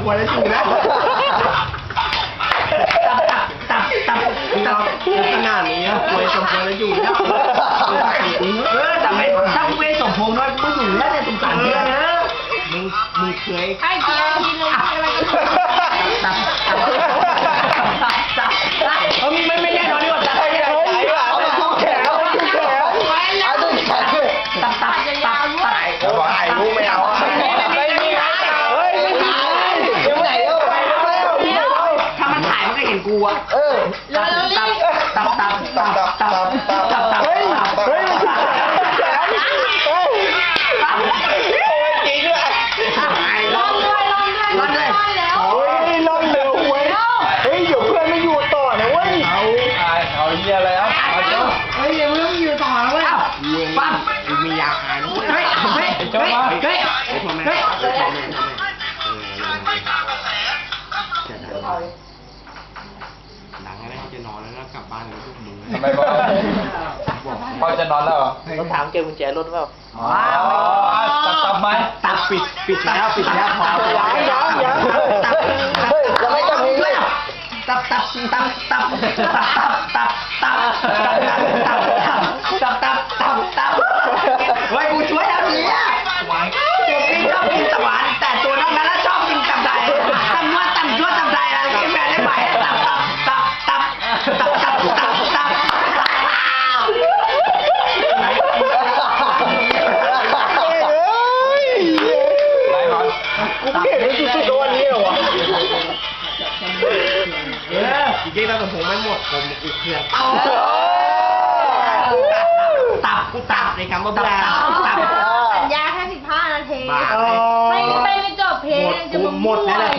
ตับตับตับตับขนาดนี้ควยสมพงษ์แล้วอยู่แล้วเออแต่ไม่ถ้าเวสมพงษ์น้อยมึงอยู่แล้วเนี่ยสงสารเพื่อนนะมึงมึงเคยไอ้เกียร์กินเลยอะไรกันตับตับ ถ่ายมันก็เห็นกูอะเออแล้วแล้วรีบ ตับตับตับตับตับตับตับเฮ้ยเฮ้ยแขนเฮ้ยจริงด้วยลองด้วยลองด้วยลองด้วยแล้ว เฮ้ยล่อนเร็วเว้ยเฮ้ยเดี๋ยวเพื่อนไม่อยู่ต่อนะเว้ยเอาเอาเยี่ยแล้วเอาเจ้าเฮ้ยเดี๋ยวมึงอยู่ต่อแล้วเว้ยปั๊บมียาหายนะเฮ้ยเฮ้ยเฮ้ยเฮ้ยเฮ้ย แล้วก็กลับบ้านแล้วทุกมึงทำไมบอกพ่อจะนอนแล้วเหรอต้องถามเจอกุญแจรถเปล่าอ๋อตัดตับไหมตับปิดปิดแล้วปิดแล้วพอยังยังยังเฮ้ยยังไม่จบเพลงเลยตับตับตับตับตับตับตับตับตับตับตับ กูไม่เห็นมันสุดๆวันนี้หรอวะเออจริงๆแล้วผมไม่หมดผมกูเครื่องตับกูตับในคำว่าตับตับสัญญาแค่สิบห้านาทีไม่ไม่ไม่จบเพลงจะมาหมดแล้ว